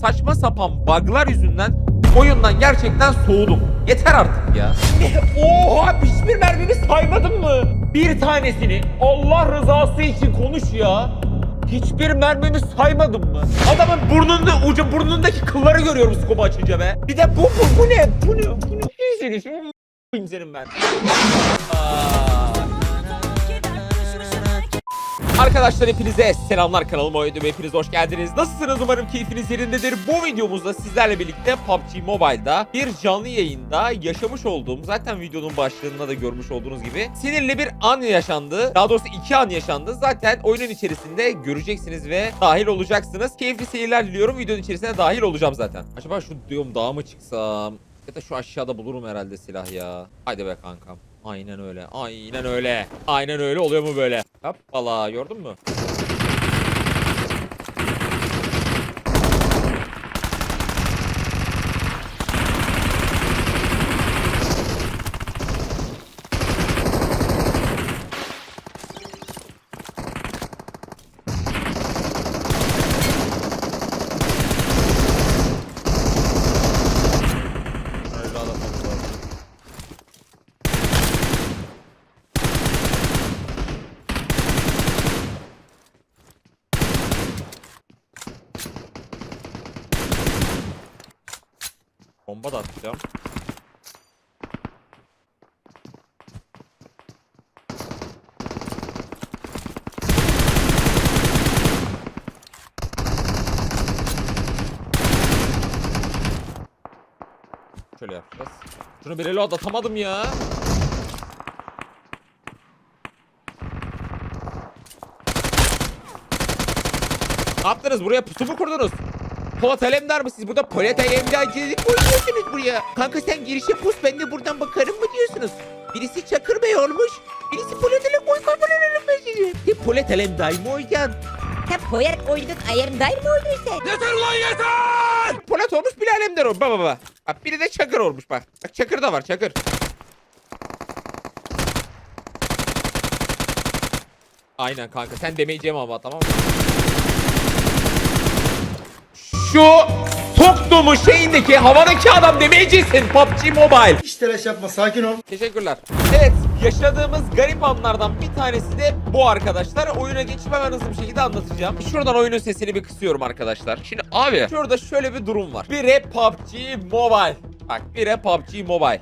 saçma sapan bug'lar yüzünden oyundan gerçekten soğudum. Yeter artık ya. Oha hiçbir mermimi saymadın mı? Bir tanesini Allah rızası için konuş ya. Hiçbir mermimi saymadın mı? Adamın burnunda ucu burnundaki kılları görüyorum skopu açınca be. Bir de bu bu, bu ne? Bu ne? Bu ne? Seni şimdi senin ben. Aa. Arkadaşlar hepinize selamlar kanalıma ödüm hepiniz hoş geldiniz. Nasılsınız umarım keyfiniz yerindedir. Bu videomuzda sizlerle birlikte PUBG Mobile'da bir canlı yayında yaşamış olduğum zaten videonun başlığında da görmüş olduğunuz gibi sinirli bir an yaşandı. Daha doğrusu iki an yaşandı. Zaten oyunun içerisinde göreceksiniz ve dahil olacaksınız. Keyifli seyirler diliyorum. Videonun içerisine dahil olacağım zaten. Acaba şu diyorum dağa mı çıksam? Ya da şu aşağıda bulurum herhalde silah ya. Haydi be kankam. Aynen öyle. Aynen öyle. Aynen öyle oluyor mu böyle? Hoppala gördün mü? Öyle adam oldu. Bomba da atacağım. Şöyle yapacağız. Şunu bir reload atamadım ya. Ne yaptınız? Buraya pusu mu kurdunuz? Polat Alemdar mı siz? Burada Polat Alemdarcılık mı oynuyorsunuz buraya? Kanka sen girişe pus ben de buradan bakarım mı diyorsunuz? Birisi Çakır Bey olmuş. Birisi Polat Alem koy kafalarını ben sizi. De Polat Alemdar mı oynayacaksın? Sen poyer koydun ayarındayım mı oldun sen? Yeter lan yeter! Polat olmuş bir Alemdar olmuş. Bak bak bak. Biri de Çakır olmuş bak. Bak Çakır da var Çakır. Aynen kanka sen demeyeceğim ama tamam mı? Şu soktuğumu şeyindeki havadaki adam demeyeceksin PUBG Mobile. Hiç telaş yapma sakin ol. Teşekkürler. Evet yaşadığımız garip anlardan bir tanesi de bu arkadaşlar. Oyuna geçip hemen hızlı bir şekilde anlatacağım. Şuradan oyunun sesini bir kısıyorum arkadaşlar. Şimdi abi şurada şöyle bir durum var. Bire PUBG Mobile. Bak bire PUBG Mobile.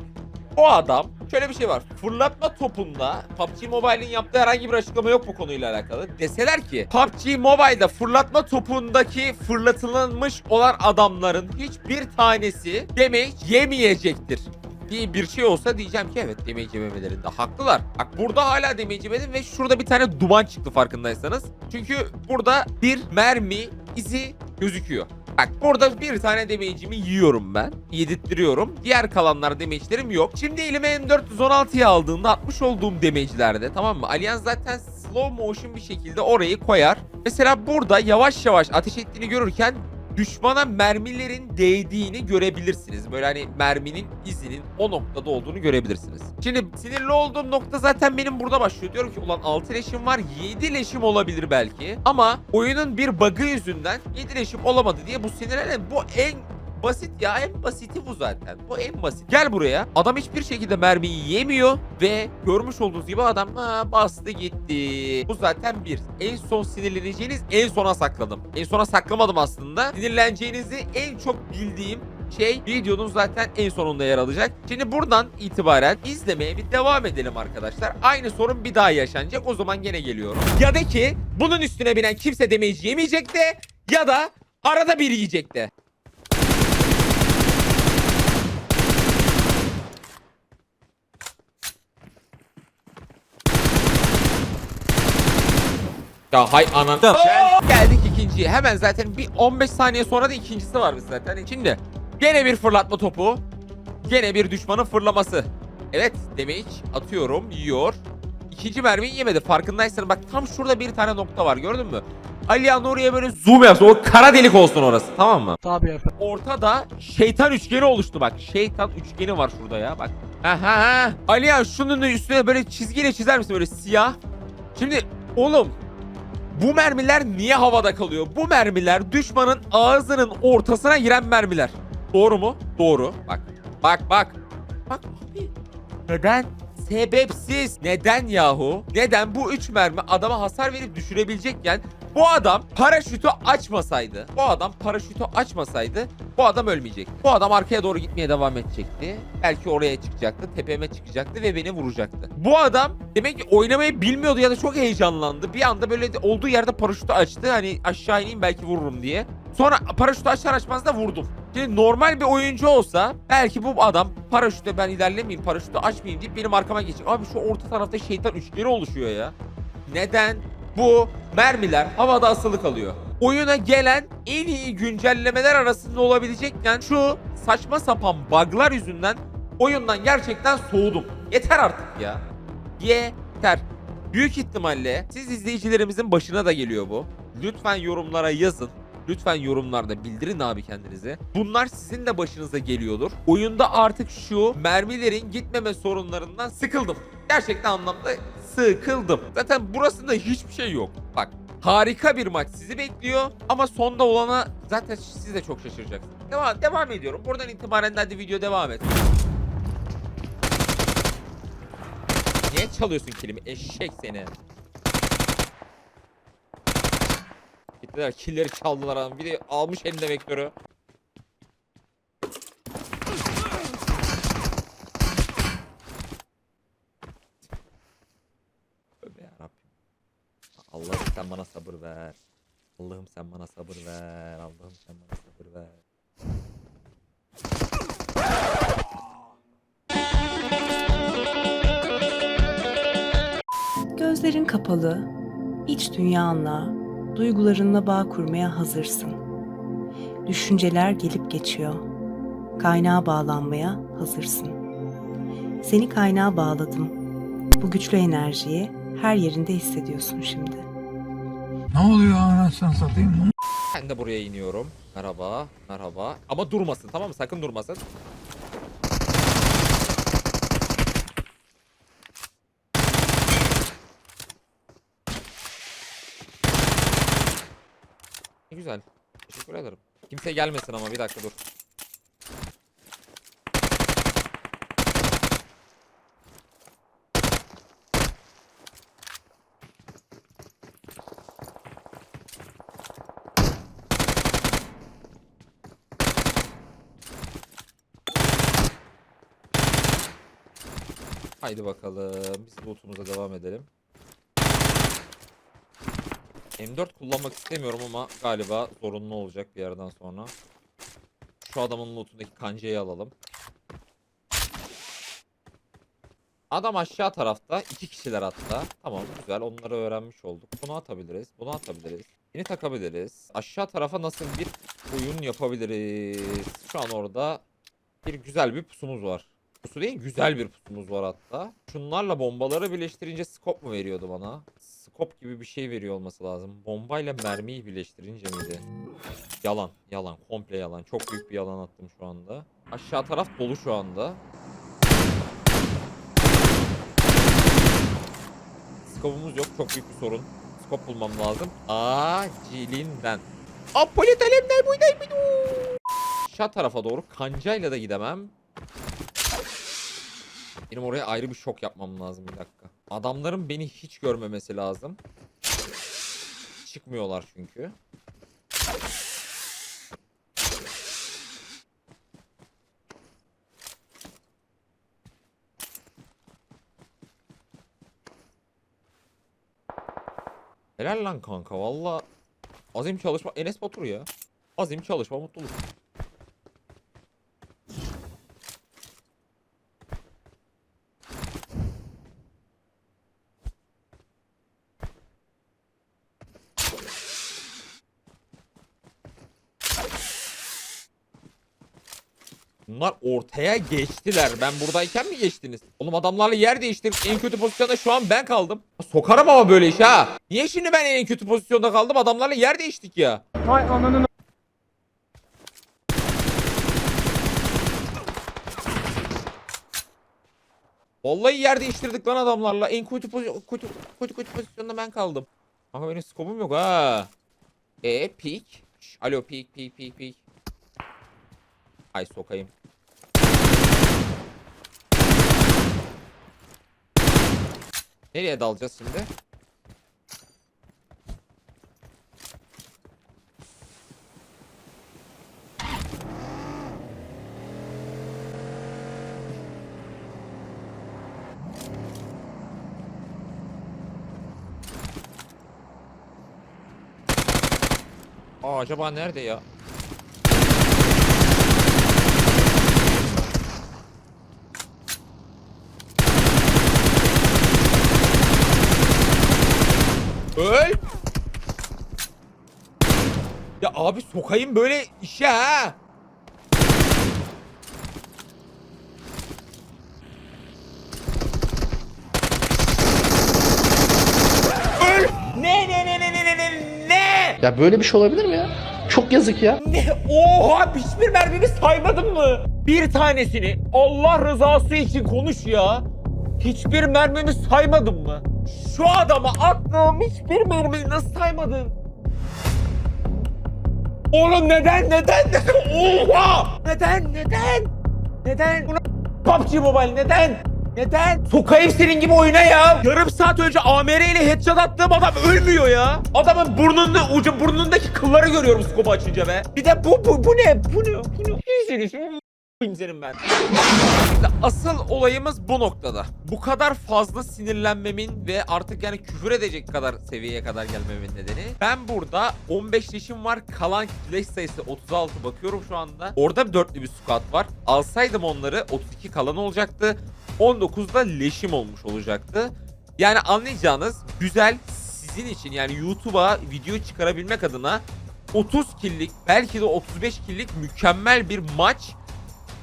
O adam şöyle bir şey var. Fırlatma topunda PUBG Mobile'in yaptığı herhangi bir açıklama yok bu konuyla alakalı. Deseler ki PUBG Mobile'da fırlatma topundaki fırlatılmış olan adamların hiçbir tanesi damage yemeyecektir diye bir şey olsa diyeceğim ki evet damage yememelerinde haklılar. Bak burada hala damage ve şurada bir tane duman çıktı farkındaysanız. Çünkü burada bir mermi izi gözüküyor. Bak burada bir tane damage'imi yiyorum ben. Yedirttiriyorum. Diğer kalanlar damage'lerim yok. Şimdi elime M416'yı aldığımda atmış olduğum damage'lerde tamam mı? Allianz zaten slow motion bir şekilde orayı koyar. Mesela burada yavaş yavaş ateş ettiğini görürken düşmana mermilerin değdiğini görebilirsiniz. Böyle hani merminin izinin o noktada olduğunu görebilirsiniz. Şimdi sinirli olduğum nokta zaten benim burada başlıyor. Diyorum ki ulan 6 leşim var 7 leşim olabilir belki. Ama oyunun bir bug'ı yüzünden 7 leşim olamadı diye bu sinirlenen bu en basit ya en basiti bu zaten. Bu en basit. Gel buraya. Adam hiçbir şekilde mermiyi yemiyor ve görmüş olduğunuz gibi adam ha, bastı gitti. Bu zaten bir. En son sinirleneceğiniz en sona sakladım. En sona saklamadım aslında. Sinirleneceğinizi en çok bildiğim şey videonun zaten en sonunda yer alacak. Şimdi buradan itibaren izlemeye bir devam edelim arkadaşlar. Aynı sorun bir daha yaşanacak. O zaman gene geliyorum. Ya da ki bunun üstüne binen kimse demeyi yemeyecek de ya da arada bir yiyecek de. Ya hay anan. Geldik ikinciye. Hemen zaten bir 15 saniye sonra da ikincisi var zaten. Şimdi gene bir fırlatma topu. Gene bir düşmanın fırlaması. Evet damage atıyorum yiyor. İkinci mermiyi yemedi farkındaysan bak tam şurada bir tane nokta var gördün mü? Aliyan oraya böyle zoom yapsın o kara delik olsun orası tamam mı? Tabii efendim. Ortada şeytan üçgeni oluştu bak. Şeytan üçgeni var şurada ya bak. Aha ha. Aliyan şunun da üstüne böyle çizgiyle çizer misin böyle siyah? Şimdi oğlum Bu mermiler niye havada kalıyor? Bu mermiler düşmanın ağzının ortasına giren mermiler. Doğru mu? Doğru. Bak. Bak bak. Bak abi. Neden? Sebepsiz. Neden yahu? Neden bu üç mermi adama hasar verip düşürebilecekken bu adam paraşütü açmasaydı, bu adam paraşütü açmasaydı bu adam ölmeyecekti. Bu adam arkaya doğru gitmeye devam edecekti. Belki oraya çıkacaktı, tepeme çıkacaktı ve beni vuracaktı. Bu adam demek ki oynamayı bilmiyordu ya da çok heyecanlandı. Bir anda böyle olduğu yerde paraşütü açtı. Hani aşağı ineyim belki vururum diye. Sonra paraşütü açar açmaz da vurdum. Şimdi normal bir oyuncu olsa belki bu adam paraşütle ben ilerlemeyeyim, paraşütü açmayayım deyip benim arkama geçecek. Abi şu orta tarafta şeytan üçgeni oluşuyor ya. Neden? Bu mermiler havada asılı kalıyor. Oyuna gelen en iyi güncellemeler arasında olabilecekken şu saçma sapan bug'lar yüzünden oyundan gerçekten soğudum. Yeter artık ya. Yeter. Büyük ihtimalle siz izleyicilerimizin başına da geliyor bu. Lütfen yorumlara yazın. Lütfen yorumlarda bildirin abi kendinize. Bunlar sizin de başınıza geliyordur. Oyunda artık şu mermilerin gitmeme sorunlarından sıkıldım. Gerçekten anlamda sıkıldım. Zaten burasında hiçbir şey yok. Bak harika bir maç sizi bekliyor ama sonda olana zaten siz de çok şaşıracaksınız. Devam, devam ediyorum. Buradan itibaren hadi video devam et. Niye çalıyorsun kilimi? Eşek seni. Gittiler killeri çaldılar adam. Bir de almış elinde vektörü. Sen bana sabır ver. Allah'ım sen bana sabır ver. Allah'ım sen bana sabır ver. Gözlerin kapalı, iç dünyanla, duygularınla bağ kurmaya hazırsın. Düşünceler gelip geçiyor. Kaynağa bağlanmaya hazırsın. Seni kaynağa bağladım. Bu güçlü enerjiyi her yerinde hissediyorsun şimdi. Ne oluyor anasını satayım? Ben de buraya iniyorum. Merhaba, merhaba. Ama durmasın tamam mı? Sakın durmasın. Güzel. Teşekkür ederim. Kimse gelmesin ama bir dakika dur. Haydi bakalım. Biz lootumuza devam edelim. M4 kullanmak istemiyorum ama galiba zorunlu olacak bir yerden sonra. Şu adamın lootundaki kancayı alalım. Adam aşağı tarafta. iki kişiler hatta. Tamam güzel onları öğrenmiş olduk. Bunu atabiliriz. Bunu atabiliriz. Yeni takabiliriz. Aşağı tarafa nasıl bir oyun yapabiliriz? Şu an orada bir güzel bir pusumuz var. Pusu değil güzel bir pusumuz var hatta. Şunlarla bombaları birleştirince scope mu veriyordu bana? Scope gibi bir şey veriyor olması lazım. Bombayla mermiyi birleştirince miydi? Yalan. Yalan. Komple yalan. Çok büyük bir yalan attım şu anda. Aşağı taraf dolu şu anda. Scope'umuz yok. Çok büyük bir sorun. Scope bulmam lazım. Acilinden. Apolit elimden buydayım. Aşağı tarafa doğru kancayla da gidemem. Benim oraya ayrı bir şok yapmam lazım bir dakika. Adamların beni hiç görmemesi lazım. Çıkmıyorlar çünkü. Helal lan kanka valla. Azim çalışma. Enes Batur ya. Azim çalışma mutluluk. Bunlar ortaya geçtiler. Ben buradayken mi geçtiniz? Oğlum adamlarla yer değiştirip en kötü pozisyonda şu an ben kaldım. Sokarım ama böyle iş ha. Niye şimdi ben en kötü pozisyonda kaldım? Adamlarla yer değiştik ya. Vallahi yer değiştirdik lan adamlarla. En kötü, pozi- kötü, kötü, kötü pozisyonda ben kaldım. Kanka benim skopum yok ha. E. Şş, Alo peek peek peek peek. Ay sokayım. Nereye dalacağız şimdi? Aa acaba nerede ya? Öl! Ya abi sokayım böyle işe ha. Öl! Ne ne ne ne ne ne ne ne? Ya böyle bir şey olabilir mi ya? Çok yazık ya. Ne? Oha hiçbir mermimi saymadın mı? Bir tanesini Allah rızası için konuş ya. Hiçbir mermimi saymadın mı? Şu adama attığım hiçbir mermiyi nasıl saymadın? Oğlum neden neden neden? Oha! Neden neden? Neden? Buna PUBG Mobile neden? Neden? Sokayım senin gibi oyuna ya. Yarım saat önce AMR ile headshot attığım adam ölmüyor ya. Adamın burnunda ucu burnundaki kılları görüyorum skopu açınca be. Bir de bu bu bu ne? Bu ne? Bu ne? Senin ben. Asıl olayımız bu noktada. Bu kadar fazla sinirlenmemin ve artık yani küfür edecek kadar seviyeye kadar gelmemin nedeni. Ben burada 15 leşim var. Kalan leş sayısı 36 bakıyorum şu anda. Orada bir dörtlü bir squad var. Alsaydım onları 32 kalan olacaktı. 19'da leşim olmuş olacaktı. Yani anlayacağınız güzel sizin için yani YouTube'a video çıkarabilmek adına 30 killik belki de 35 killik mükemmel bir maç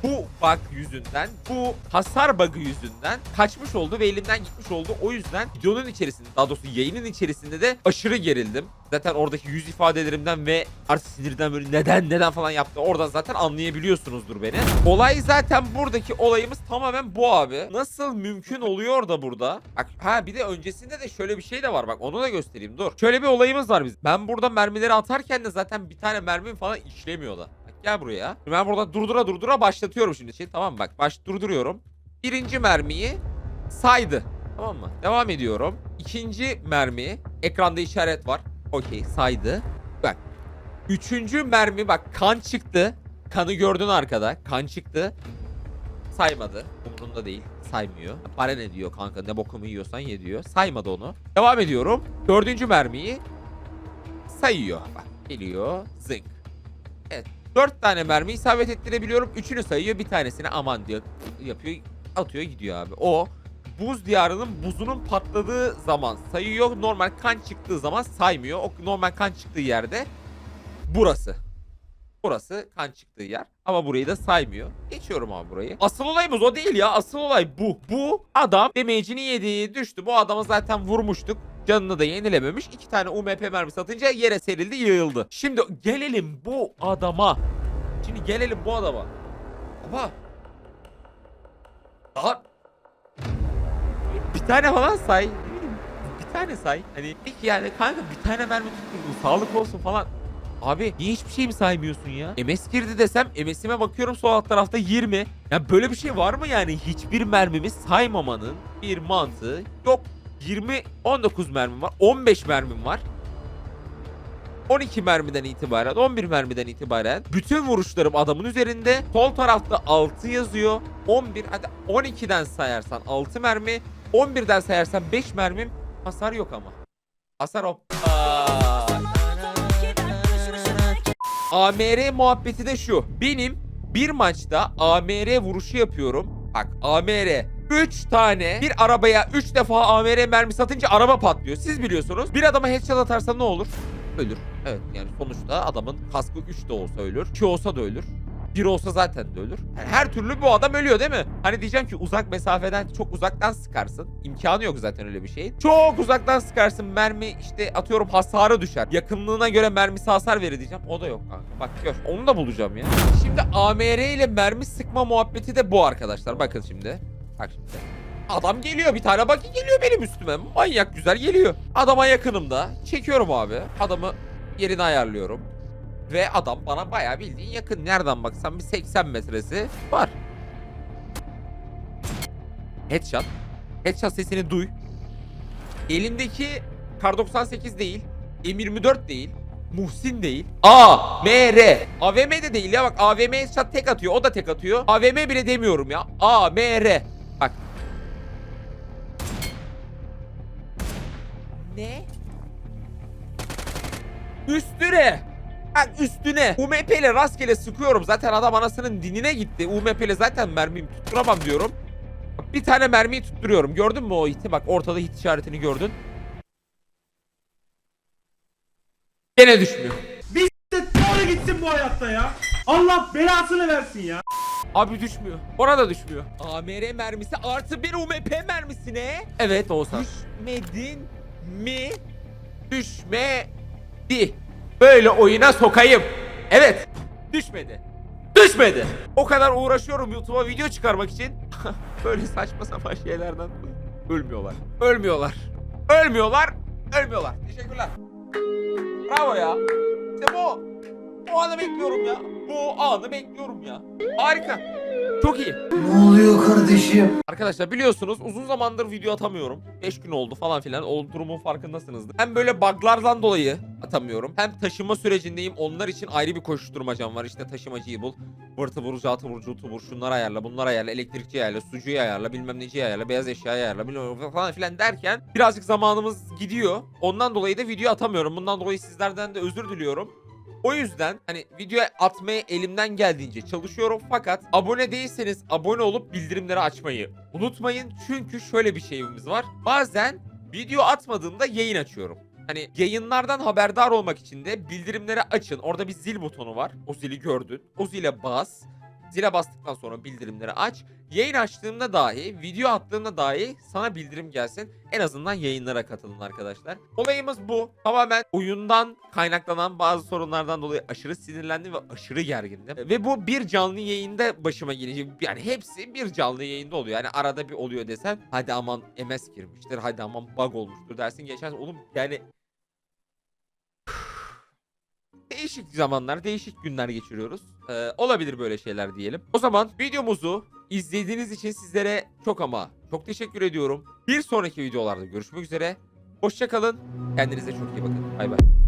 bu bug yüzünden, bu hasar bug'ı yüzünden kaçmış oldu ve elimden gitmiş oldu. O yüzden videonun içerisinde, daha doğrusu yayının içerisinde de aşırı gerildim. Zaten oradaki yüz ifadelerimden ve artık sinirden böyle neden neden falan yaptı. Oradan zaten anlayabiliyorsunuzdur beni. Olay zaten buradaki olayımız tamamen bu abi. Nasıl mümkün oluyor da burada? Bak ha bir de öncesinde de şöyle bir şey de var bak onu da göstereyim dur. Şöyle bir olayımız var biz. Ben burada mermileri atarken de zaten bir tane mermim falan işlemiyor da. Bak gel buraya. Ben burada durdura durdura başlatıyorum şimdi. Şey, tamam bak baş durduruyorum. Birinci mermiyi saydı. Tamam mı? Devam ediyorum. İkinci mermi. Ekranda işaret var. Okey saydı. Bak. Üçüncü mermi bak kan çıktı. Kanı gördün arkada. Kan çıktı. Saymadı. Umurunda değil. Saymıyor. Para ne diyor kanka ne bokumu yiyorsan ye diyor. Saymadı onu. Devam ediyorum. Dördüncü mermiyi sayıyor. Bak geliyor. Zınk. Evet. Dört tane mermi isabet ettirebiliyorum. Üçünü sayıyor. Bir tanesini aman diyor. Yapıyor. Atıyor gidiyor abi. O buz diyarının buzunun patladığı zaman sayıyor. Normal kan çıktığı zaman saymıyor. O normal kan çıktığı yerde burası. Burası kan çıktığı yer. Ama burayı da saymıyor. Geçiyorum abi burayı. Asıl olayımız o değil ya. Asıl olay bu. Bu adam damage'ini yedi. Düştü. Bu adamı zaten vurmuştuk. Canını da yenilememiş. İki tane UMP mermi satınca yere serildi yığıldı. Şimdi gelelim bu adama. Şimdi gelelim bu adama. Baba. Daha bir tane falan say. Bir tane say. Hani yani kanka bir tane mermi tutturdun. Sağlık olsun falan. Abi niye hiçbir şey mi saymıyorsun ya? MS girdi desem MS'ime bakıyorum sol alt tarafta 20. Ya böyle bir şey var mı yani? Hiçbir mermimi saymamanın bir mantığı yok. 20 19 mermim var. 15 mermim var. 12 mermiden itibaren 11 mermiden itibaren bütün vuruşlarım adamın üzerinde. Sol tarafta 6 yazıyor. 11 hadi 12'den sayarsan 6 mermi. 11'den sayarsan 5 mermim. Hasar yok ama. Hasar. Aa. AMR muhabbeti de şu. Benim bir maçta AMR vuruşu yapıyorum. Bak AMR 3 tane bir arabaya 3 defa AMR mermi satınca araba patlıyor. Siz biliyorsunuz. Bir adama headshot atarsam ne olur? Ölür. Evet yani sonuçta adamın kaskı 3 de olsa ölür. 2 olsa da ölür. 1 olsa zaten de ölür. Yani her türlü bu adam ölüyor değil mi? Hani diyeceğim ki uzak mesafeden çok uzaktan sıkarsın. İmkanı yok zaten öyle bir şeyin. Çok uzaktan sıkarsın mermi işte atıyorum hasarı düşer. Yakınlığına göre mermisi hasar verir diyeceğim. O da yok kanka. Bak gör. Onu da bulacağım ya. Şimdi AMR ile mermi sıkma muhabbeti de bu arkadaşlar. Bakın şimdi. Bak şimdi. adam geliyor. Bir tane baki geliyor benim üstüme. Manyak güzel geliyor. Adama yakınımda. Çekiyorum abi. Adamı yerine ayarlıyorum. Ve adam bana bayağı bildiğin yakın. Nereden baksan bir 80 metresi var. Headshot. Headshot sesini duy. Elindeki Kar 98 değil. M24 değil. Muhsin değil. A, M, R. AVM de değil ya bak AVM headshot tek atıyor. O da tek atıyor. AVM bile demiyorum ya. A, M, R. Ne? Üstüne. Bak üstüne. UMP ile rastgele sıkıyorum. Zaten adam anasının dinine gitti. UMP ile zaten mermimi tutturamam diyorum. Bir tane mermiyi tutturuyorum. Gördün mü o hiti? Bak ortada hit işaretini gördün. Gene düşmüyor. Doğru gitsin bu hayatta ya. Allah belasını versin ya. Abi düşmüyor. Ona da düşmüyor. AMR mermisi artı bir UMP mermisine. Evet Oğuzhan. Düşmedin mi? Düşmedi. Böyle oyuna sokayım. Evet. Düşmedi. Düşmedi. O kadar uğraşıyorum YouTube'a video çıkarmak için. Böyle saçma sapan şeylerden ölmüyorlar. Ölmüyorlar. Ölmüyorlar. Ölmüyorlar. Teşekkürler. Bravo ya. İşte bu. Bu anı bekliyorum ya. Bu anı bekliyorum ya. Harika. Çok iyi. Ne oluyor kardeşim? Arkadaşlar biliyorsunuz uzun zamandır video atamıyorum. 5 gün oldu falan filan. O durumun farkındasınızdır. Hem böyle buglardan dolayı atamıyorum. Hem taşıma sürecindeyim. Onlar için ayrı bir koşuşturmacam var. İşte taşımacıyı bul. Vırtı vur, catı vur, cutu vur. Şunları ayarla, bunları ayarla. Elektrikçi ayarla, sucuyu ayarla, bilmem neciyi ayarla, beyaz eşyayı ayarla, bilmem falan filan derken birazcık zamanımız gidiyor. Ondan dolayı da video atamıyorum. Bundan dolayı sizlerden de özür diliyorum. O yüzden hani video atmaya elimden geldiğince çalışıyorum fakat abone değilseniz abone olup bildirimleri açmayı unutmayın. Çünkü şöyle bir şeyimiz var. Bazen video atmadığımda yayın açıyorum. Hani yayınlardan haberdar olmak için de bildirimleri açın. Orada bir zil butonu var. O zili gördün. O zile bas. Zile bastıktan sonra bildirimleri aç. Yayın açtığımda dahi, video attığımda dahi sana bildirim gelsin. En azından yayınlara katılın arkadaşlar. Olayımız bu. Tamamen oyundan kaynaklanan bazı sorunlardan dolayı aşırı sinirlendim ve aşırı gergindim. Ve bu bir canlı yayında başıma gelecek. Yani hepsi bir canlı yayında oluyor. Yani arada bir oluyor desen hadi aman MS girmiştir. Hadi aman bug olmuştur dersin. Geçersin oğlum yani değişik zamanlar, değişik günler geçiriyoruz. Ee, olabilir böyle şeyler diyelim. O zaman videomuzu izlediğiniz için sizlere çok ama çok teşekkür ediyorum. Bir sonraki videolarda görüşmek üzere. Hoşçakalın. Kendinize çok iyi bakın. Bay bay.